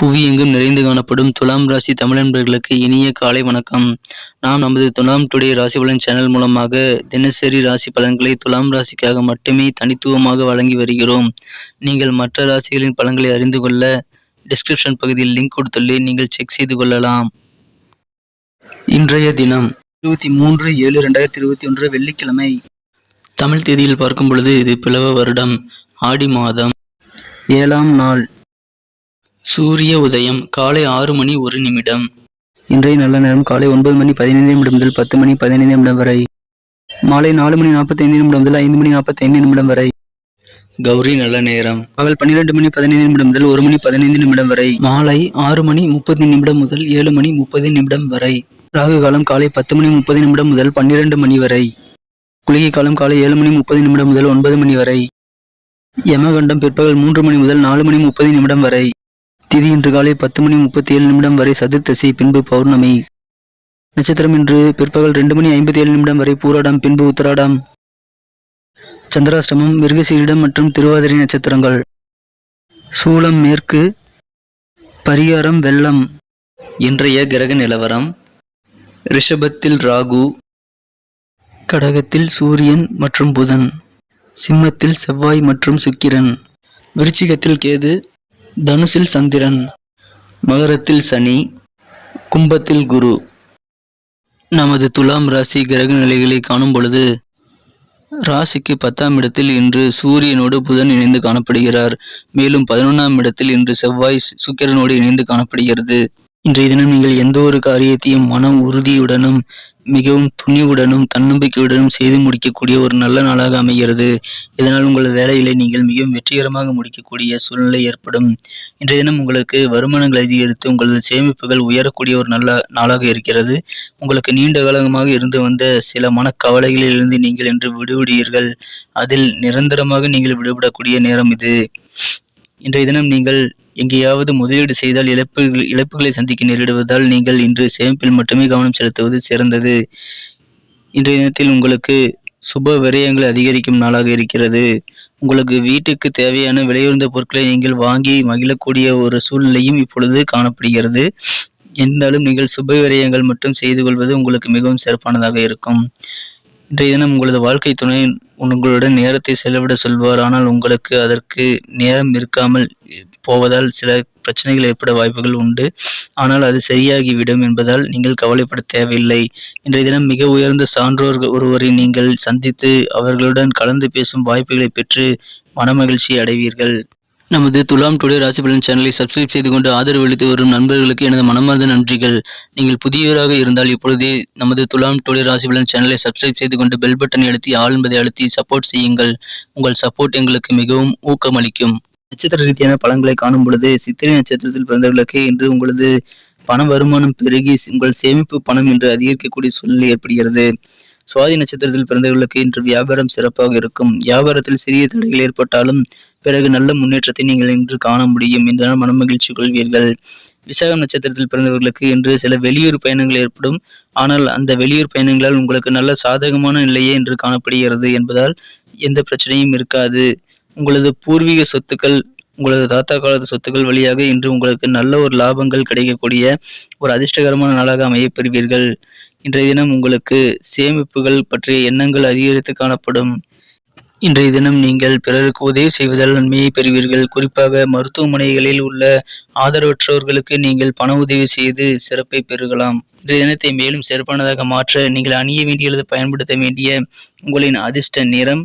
புவியெங்கும் நிறைந்து காணப்படும் துலாம் ராசி தமிழன்பர்களுக்கு இனிய காலை வணக்கம். நாம் நமது துலாம் டுடே ராசி பலன் சேனல் மூலமாக தினசரி ராசி பலன்களை துலாம் ராசிக்காக மட்டுமே தனித்துவமாக வழங்கி வருகிறோம். நீங்கள் மற்ற ராசிகளின் பலன்களை அறிந்து கொள்ள டிஸ்கிரிப்ஷன் பகுதியில் லிங்க் கொடுத்துள்ளேன் நீங்கள் செக் செய்து கொள்ளலாம். இன்றைய தினம் இருபத்தி மூன்று ஏழு ரெண்டாயிரத்தி இருபத்தி ஒன்று வெள்ளிக்கிழமை. தமிழ் தேதியில் பார்க்கும் பொழுது இது பிளவ வருடம். ஆடி மாதம். ஏழாம் நாள். சூரிய உதயம் காலை ஆறு மணி ஒரு நிமிடம். இன்றைய நல்ல நேரம் காலை ஒன்பது மணி பதினைந்து நிமிடம் முதல் பத்து மணி பதினைந்து நிமிடம் வரை. மாலை நாலு மணி நாற்பத்தைந்து நிமிடம் முதல் ஐந்து மணி நாற்பத்தைந்து நிமிடம் வரை. கௌரி நல்ல நேரம். பகல் பன்னிரெண்டு மணி பதினைந்து நிமிடம் முதல் ஒரு மணி பதினைந்து நிமிடம் வரை. மாலை ஆறு மணி முப்பது நிமிடம் முதல் ஏழு மணி முப்பது நிமிடம் வரை. ராகு காலம் காலை பத்து மணி முப்பது நிமிடம் முதல் பன்னிரண்டு மணி வரை. குளிகை காலம் காலை ஏழு மணி முப்பது நிமிடம் முதல் ஒன்பது மணி வரை. யமகண்டம் பிற்பகல் மூன்று மணி முதல் நாலு மணி முப்பது நிமிடம் வரை. திதி இன்று காலை பத்து மணி முப்பத்தி ஏழு நிமிடம் வரை சதுர்த்தசி பின்பு பௌர்ணமி. நட்சத்திரம் இன்று பிற்பகல் ரெண்டு மணி ஐம்பத்தி ஏழு நிமிடம் வரை பூராடம் பின்பு உத்தராடம். சந்திராஷ்டமம் மிருகசீரிடம் மற்றும் திருவாதிரை நட்சத்திரங்கள். சூலம் மேற்கு. பரிகாரம் வெள்ளம். இன்றைய கிரக நிலவரம் ரிஷபத்தில் ராகு கடகத்தில் சூரியன் மற்றும் புதன் சிம்மத்தில் செவ்வாய் மற்றும் சுக்கிரன் விருச்சிகத்தில் கேது தனுசில் சந்திரன் மகரத்தில் சனி கும்பத்தில் குரு. நமது துலாம் ராசி கிரக நிலைகளை காணும் பொழுது ராசிக்கு பத்தாம் இடத்தில் இன்று சூரியனோடு புதன் இணைந்து காணப்படுகிறார். மேலும் பதினொன்றாம் இடத்தில் இன்று செவ்வாய் சுக்கிரனோடு இணைந்து காணப்படுகிறது. இன்றைய தினம் நீங்கள் எந்த ஒரு காரியத்தையும் மன உறுதியுடனும் மிகவும் துணிவுடனும் தன்னம்பிக்கையுடனும் செய்து முடிக்கக்கூடிய ஒரு நல்ல நாளாக அமைகிறது. இதனால் உங்களது வேலைகளை நீங்கள் மிகவும் வெற்றிகரமாக முடிக்கக்கூடிய சூழ்நிலை ஏற்படும். இன்றைய தினம் உங்களுக்கு வருமானங்கள் அதிகரித்து உங்களது சேமிப்புகள் உயரக்கூடிய ஒரு நல்ல நாளாக இருக்கிறது. உங்களுக்கு நீண்ட காலமாக இருந்து வந்த சில மனக்கவலைகளிலிருந்து நீங்கள் இன்று விடுவிடுவீர்கள் அதில் நிரந்தரமாக நீங்கள் விடுபடக்கூடிய நேரம் இது. இன்றைய தினம் நீங்கள் எங்கேயாவது முதலீடு செய்தால் இழப்புகள் இழப்புகளை சந்திக்க நேரிடுவதால் நீங்கள் இன்று சேமிப்பில் மட்டுமே கவனம் செலுத்துவது சிறந்தது. இன்றைய தினத்தில் உங்களுக்கு சுப விரயங்கள் அதிகரிக்கும் நாளாக இருக்கிறது. உங்களுக்கு வீட்டுக்கு தேவையான விலையுயர்ந்த பொருட்களை நீங்கள் வாங்கி மகிழக்கூடிய ஒரு சூழ்நிலையும் இப்பொழுது காணப்படுகிறது. இருந்தாலும் நீங்கள் சுப விரயங்கள் மட்டும் செய்து கொள்வது உங்களுக்கு மிகவும் சிறப்பானதாக இருக்கும். இன்றைய தினம் உங்களது வாழ்க்கை துணை உங்களுடன் நேரத்தை செலவிட சொல்வார். ஆனால் உங்களுக்கு அதற்கு நேரம் இருக்காமல் போவதால் சில பிரச்சனைகள் ஏற்பட வாய்ப்புகள் உண்டு. ஆனால் அது சரியாகிவிடும் என்பதால் நீங்கள் கவலைப்பட தேவையில்லை. இன்றைய தினம் மிக உயர்ந்த சான்றோர் ஒருவரை நீங்கள் சந்தித்து அவர்களுடன் கலந்து பேசும் வாய்ப்புகளை பெற்று மனமகிழ்ச்சி அடைவீர்கள். நமது துலாம் டுடே ராசி பலன் சேனலை சப்ஸ்கிரைப் செய்து கொண்டு ஆதரவு அளித்து வரும் நண்பர்களுக்கு எனது மனமார்ந்த நன்றிகள். நீங்கள் புதியவராக இருந்தால் இப்பொழுதே நமது துலாம் டுடே ராசி பலன் சேனலை சப்ஸ்கிரைப் செய்து கொண்டு பெல் பட்டனை அழுத்தி ஆல் என்பதை அழுத்தி சப்போர்ட் செய்யுங்கள். உங்கள் சப்போர்ட் எங்களுக்கு மிகவும் ஊக்கமளிக்கும். நட்சத்திர ரீதியான பலன்களை காணும் பொழுது சித்திரை நட்சத்திரத்தில் பிறந்தவர்களுக்கு இன்று உங்களது பண வருமானம் பெருகி உங்கள் சேமிப்பு பணம் என்று அதிகரிக்கக்கூடிய சூழ்நிலை ஏற்படுகிறது. சுவாதி நட்சத்திரத்தில் பிறந்தவர்களுக்கு இன்று வியாபாரம் சிறப்பாக இருக்கும். வியாபாரத்தில் சிறிய தடைகள் ஏற்பட்டாலும் பிறகு நல்ல முன்னேற்றத்தை நீங்கள் இன்று காண முடியும் என்றால் மனமகிழ்ச்சி கொள்வீர்கள். விசாகம் நட்சத்திரத்தில் பிறந்தவர்களுக்கு இன்று சில வெளியூர் பயணங்கள் ஏற்படும். ஆனால் அந்த வெளியூர் பயணங்களால் உங்களுக்கு நல்ல சாதகமான நிலையே இன்று காணப்படுகிறது என்பதால் எந்த பிரச்சனையும் இருக்காது. உங்களது பூர்வீக சொத்துக்கள் உங்களது தாத்தா காலத்து சொத்துக்கள் வழியாக இன்று உங்களுக்கு நல்ல ஒரு லாபங்கள் கிடைக்கக்கூடிய ஒரு அதிர்ஷ்டகரமான நாளாக அமைய பெறுவீர்கள். இன்றைய தினம் உங்களுக்கு சேமிப்புகள் பற்றிய எண்ணங்கள் அதிகரித்து காணப்படும். இன்றைய தினம் நீங்கள் பிறருக்கு உதவி செய்வதால் நன்மையை பெறுவீர்கள். குறிப்பாக மருத்துவமனைகளில் உள்ள ஆதரவற்றவர்களுக்கு நீங்கள் பண உதவி செய்து சிறப்பை பெறுகலாம். இன்றைய தினத்தை மேலும் சிறப்பானதாக மாற்ற நீங்கள் அணிய வேண்டிய அல்லது பயன்படுத்த வேண்டிய உங்களின் அதிர்ஷ்ட நிறம்